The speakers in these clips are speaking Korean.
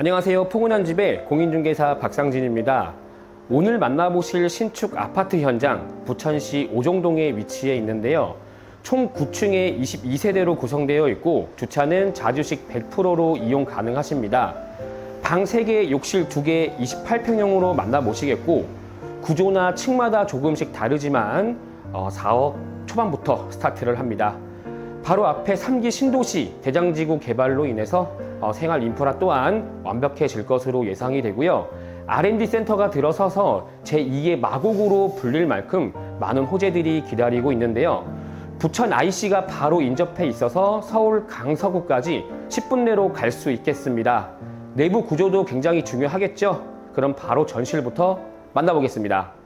안녕하세요. 포근한 집의 공인중개사 박상진입니다. 오늘 만나보실 신축 아파트 현장 부천시 오종동에 위치해 있는데요. 총 9층에 22세대로 구성되어 있고 주차는 자주식 100%로 이용 가능하십니다. 방 3개, 욕실 2개, 28평형으로 만나보시겠고 구조나 층마다 조금씩 다르지만 어, 4억 초반부터 스타트를 합니다. 바로 앞에 3기 신도시 대장지구 개발로 인해서 어, 생활 인프라 또한 완벽해질 것으로 예상이 되고요. R&D 센터가 들어서서 제2의 마곡으로 불릴 만큼 많은 호재들이 기다리고 있는데요. 부천 IC가 바로 인접해 있어서 서울 강서구까지 10분 내로 갈 수 있겠습니다. 내부 구조도 굉장히 중요하겠죠? 그럼 바로 전실부터 만나보겠습니다.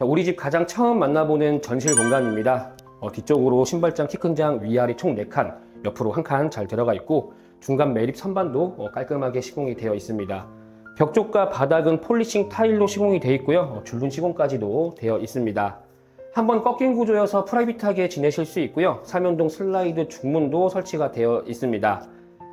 우리 집 가장 처음 만나보는 전실 공간입니다. 어, 뒤쪽으로 신발장, 키 큰 장, 위아래 총 4칸, 옆으로 한 칸 잘 들어가 있고 중간 매립 선반도 어, 깔끔하게 시공이 되어 있습니다. 벽 쪽과 바닥은 폴리싱 타일로 시공이 되어 있고요. 어, 줄눈 시공까지도 되어 있습니다. 한번 꺾인 구조여서 프라이빗하게 지내실 수 있고요. 삼연동 슬라이드 중문도 설치가 되어 있습니다.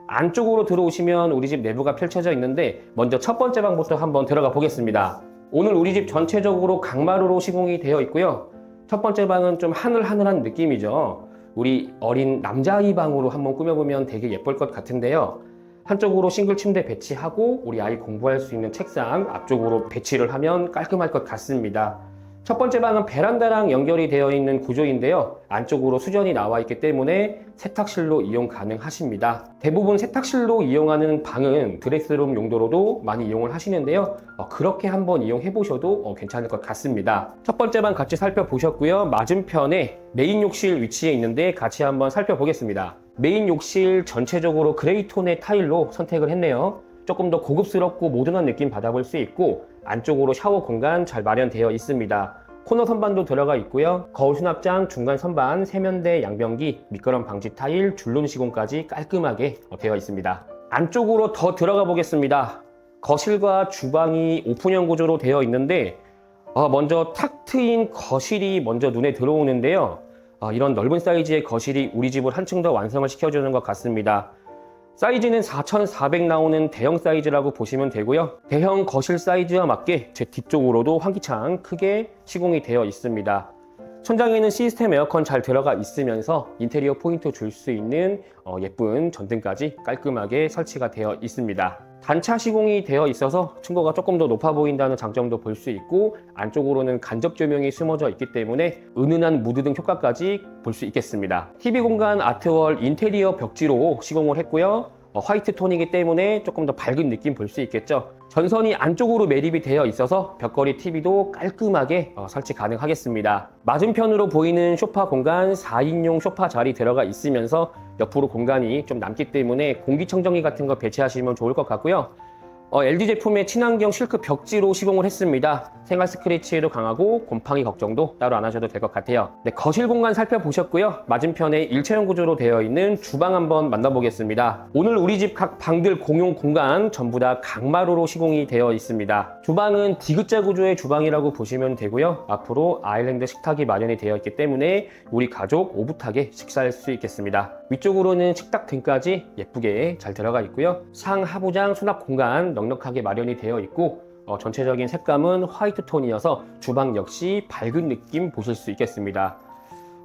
안쪽으로 들어오시면 우리 집 내부가 펼쳐져 있는데 먼저 첫 번째 방부터 한번 들어가 보겠습니다. 오늘 우리 집 전체적으로 강마루로 시공이 되어 있고요. 첫 번째 방은 좀 하늘하늘한 느낌이죠. 우리 어린 남자아이 방으로 한번 꾸며보면 되게 예쁠 것 같은데요. 한쪽으로 싱글 침대 배치하고 우리 아이 공부할 수 있는 책상 앞쪽으로 배치를 하면 깔끔할 것 같습니다. 첫 번째 방은 베란다랑 연결이 되어 있는 구조인데요. 안쪽으로 수전이 나와 있기 때문에 세탁실로 이용 가능하십니다. 대부분 세탁실로 이용하는 방은 드레스룸 용도로도 많이 이용을 하시는데요. 어, 그렇게 한번 이용해 보셔도 어, 괜찮을 것 같습니다. 첫 번째 방 같이 살펴보셨고요. 맞은편에 메인 욕실 위치해 있는데 같이 한번 살펴보겠습니다. 메인 욕실 전체적으로 그레이 톤의 타일로 선택을 했네요. 조금 더 고급스럽고 모던한 느낌 받아볼 수 있고 안쪽으로 샤워 공간 잘 마련되어 있습니다. 코너 선반도 들어가 있고요. 거울 수납장, 중간 선반, 세면대, 양변기, 미끄럼 방지 타일, 줄눈 시공까지 깔끔하게 되어 있습니다. 안쪽으로 더 들어가 보겠습니다. 거실과 주방이 오픈형 구조로 되어 있는데 어, 먼저 탁 트인 거실이 먼저 눈에 들어오는데요. 어, 이런 넓은 사이즈의 거실이 우리 집을 한층 더 완성을 시켜주는 것 같습니다. 사이즈는 4,400 나오는 대형 사이즈라고 보시면 되고요. 대형 거실 사이즈와 맞게 제 뒤쪽으로도 환기창 크게 시공이 되어 있습니다. 천장에는 시스템 에어컨 잘 들어가 있으면서 인테리어 포인트 줄 수 있는 어, 예쁜 전등까지 깔끔하게 설치가 되어 있습니다. 단차 시공이 되어 있어서 층고가 조금 더 높아 보인다는 장점도 볼 수 있고 안쪽으로는 간접 조명이 숨어져 있기 때문에 은은한 무드 등 효과까지 볼 수 있겠습니다. TV 공간 아트월 인테리어 벽지로 시공을 했고요. 어, 화이트 톤이기 때문에 조금 더 밝은 느낌 볼 수 있겠죠. 전선이 안쪽으로 매립이 되어 있어서 벽걸이 TV도 깔끔하게 어, 설치 가능하겠습니다. 맞은편으로 보이는 소파 공간 4인용 소파 자리 들어가 있으면서 옆으로 공간이 좀 남기 때문에 공기청정기 같은 거 배치하시면 좋을 것 같고요. 어, LG 제품의 친환경 실크 벽지로 시공을 했습니다. 생활 스크래치에도 강하고 곰팡이 걱정도 따로 안 하셔도 될 것 같아요. 네, 거실 공간 살펴보셨고요. 맞은편에 일체형 구조로 되어 있는 주방 한번 만나보겠습니다. 오늘 우리 집 각 방들 공용 공간 전부 다 강마루로 시공이 되어 있습니다. 주방은 디귿자 구조의 주방이라고 보시면 되고요. 앞으로 아일랜드 식탁이 마련이 되어 있기 때문에 우리 가족 오붓하게 식사할 수 있겠습니다. 위쪽으로는 식탁 등까지 예쁘게 잘 들어가 있고요. 상하부장 수납 공간 넉넉하게 마련이 되어 있고 어, 전체적인 색감은 화이트 톤이어서 주방 역시 밝은 느낌 보실 수 있겠습니다.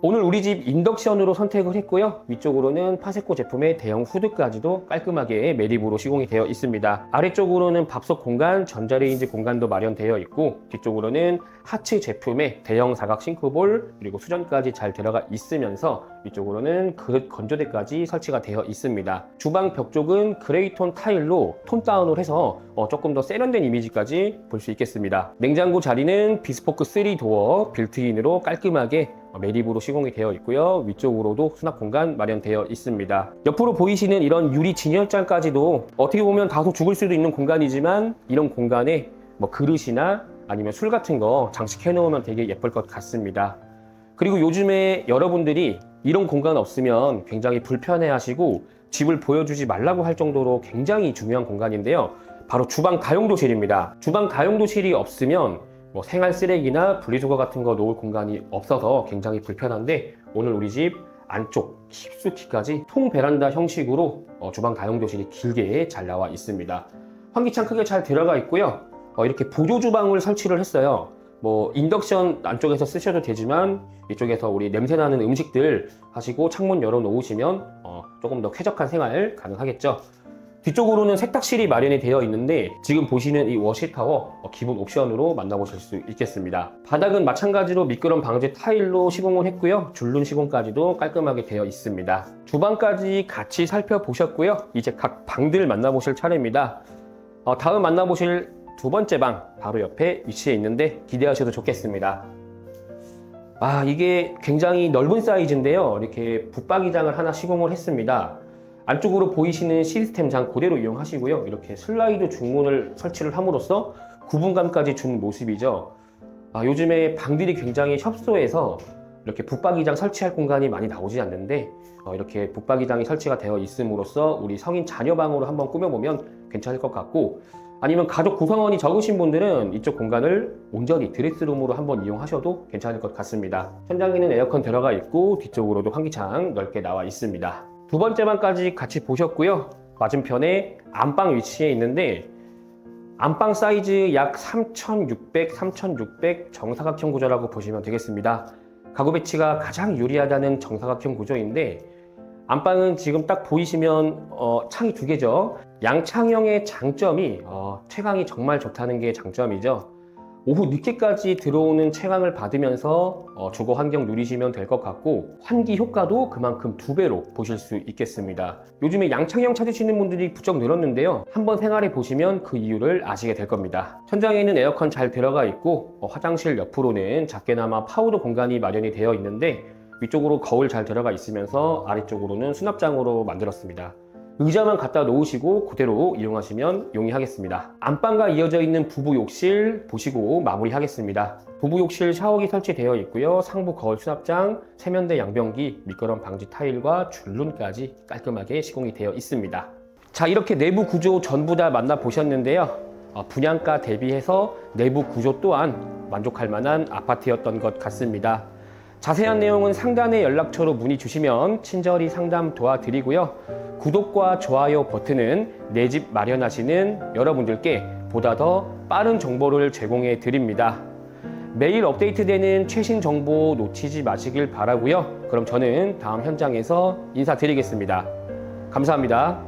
오늘 우리 집 인덕션으로 선택을 했고요. 위쪽으로는 파세코 제품의 대형 후드까지도 깔끔하게 매립으로 시공이 되어 있습니다. 아래쪽으로는 밥솥 공간, 전자레인지 공간도 마련되어 있고 뒤쪽으로는 하츠 제품의 대형 사각 싱크볼 그리고 수전까지 잘 들어가 있으면서 위쪽으로는 그릇 건조대까지 설치가 되어 있습니다. 주방 벽 쪽은 그레이톤 타일로 톤 다운을 해서 어, 조금 더 세련된 이미지까지 볼 수 있겠습니다. 냉장고 자리는 비스포크 3 도어 빌트인으로 깔끔하게 매립으로 시공이 되어 있고요. 위쪽으로도 수납 공간 마련되어 있습니다. 옆으로 보이시는 이런 유리 진열장까지도 어떻게 보면 다소 죽을 수도 있는 공간이지만 이런 공간에 뭐 그릇이나 아니면 술 같은 거 장식해 놓으면 되게 예쁠 것 같습니다. 그리고 요즘에 여러분들이 이런 공간 없으면 굉장히 불편해 하시고 집을 보여주지 말라고 할 정도로 굉장히 중요한 공간인데요. 바로 주방 다용도실입니다. 주방 다용도실이 없으면 뭐 생활 쓰레기나 분리수거 같은 거 놓을 공간이 없어서 굉장히 불편한데 오늘 우리 집 안쪽 깊숙이까지 통 베란다 형식으로 어, 주방 다용도실이 길게 잘 나와 있습니다. 환기창 크게 잘 들어가 있고요. 어, 이렇게 보조 주방을 설치를 했어요. 뭐 인덕션 안쪽에서 쓰셔도 되지만 이쪽에서 우리 냄새나는 음식들 하시고 창문 열어 놓으시면 어, 조금 더 쾌적한 생활 가능하겠죠. 뒤쪽으로는 세탁실이 마련이 되어 있는데 지금 보시는 이 워시타워 어, 기본 옵션으로 만나보실 수 있겠습니다. 바닥은 마찬가지로 미끄럼 방지 타일로 시공을 했고요. 줄눈 시공까지도 깔끔하게 되어 있습니다. 주방까지 같이 살펴보셨고요. 이제 각 방들 만나보실 차례입니다. 어, 다음 만나보실 두 번째 방 바로 옆에 위치해 있는데 기대하셔도 좋겠습니다. 아 이게 굉장히 넓은 사이즈인데요. 이렇게 붙박이장을 하나 시공을 했습니다. 안쪽으로 보이시는 시스템 장 그대로 이용하시고요. 이렇게 슬라이드 중문을 설치를 함으로써 구분감까지 준 모습이죠. 아, 요즘에 방들이 굉장히 협소해서 이렇게 붙박이장 설치할 공간이 많이 나오지 않는데 어, 이렇게 붙박이장이 설치가 되어 있음으로써 우리 성인 자녀방으로 한번 꾸며보면 괜찮을 것 같고 아니면 가족 구성원이 적으신 분들은 이쪽 공간을 온전히 드레스룸으로 한번 이용하셔도 괜찮을 것 같습니다. 천장에는 에어컨 들어가 있고 뒤쪽으로도 환기창 넓게 나와 있습니다. 두 번째 방까지 같이 보셨고요. 맞은편에 안방 위치에 있는데 안방 사이즈 약 3600, 3600 정사각형 구조라고 보시면 되겠습니다. 가구 배치가 가장 유리하다는 정사각형 구조인데 안방은 지금 딱 보이시면 어, 창이 두 개죠. 양창형의 장점이 어, 채광이 정말 좋다는 게 장점이죠. 오후 늦게까지 들어오는 채광을 받으면서 어, 주거 환경 누리시면 될 것 같고 환기 효과도 그만큼 두 배로 보실 수 있겠습니다. 요즘에 양창형 찾으시는 분들이 부쩍 늘었는데요. 한번 생활해 보시면 그 이유를 아시게 될 겁니다. 천장에는 에어컨 잘 들어가 있고 어, 화장실 옆으로는 작게나마 파우더 공간이 마련이 되어 있는데 위쪽으로 거울 잘 들어가 있으면서 아래쪽으로는 수납장으로 만들었습니다. 의자만 갖다 놓으시고 그대로 이용하시면 용이하겠습니다. 안방과 이어져 있는 부부 욕실 보시고 마무리하겠습니다. 부부 욕실 샤워기 설치되어 있고요. 상부 거울 수납장, 세면대 양변기, 미끄럼 방지 타일과 줄눈까지 깔끔하게 시공이 되어 있습니다. 자 이렇게 내부 구조 전부 다 만나보셨는데요. 어, 분양가 대비해서 내부 구조 또한 만족할 만한 아파트였던 것 같습니다. 자세한 내용은 상단의 연락처로 문의 주시면 친절히 상담 도와드리고요. 구독과 좋아요 버튼은 내 집 마련하시는 여러분들께 보다 더 빠른 정보를 제공해 드립니다. 매일 업데이트되는 최신 정보 놓치지 마시길 바라고요. 그럼 저는 다음 현장에서 인사드리겠습니다. 감사합니다.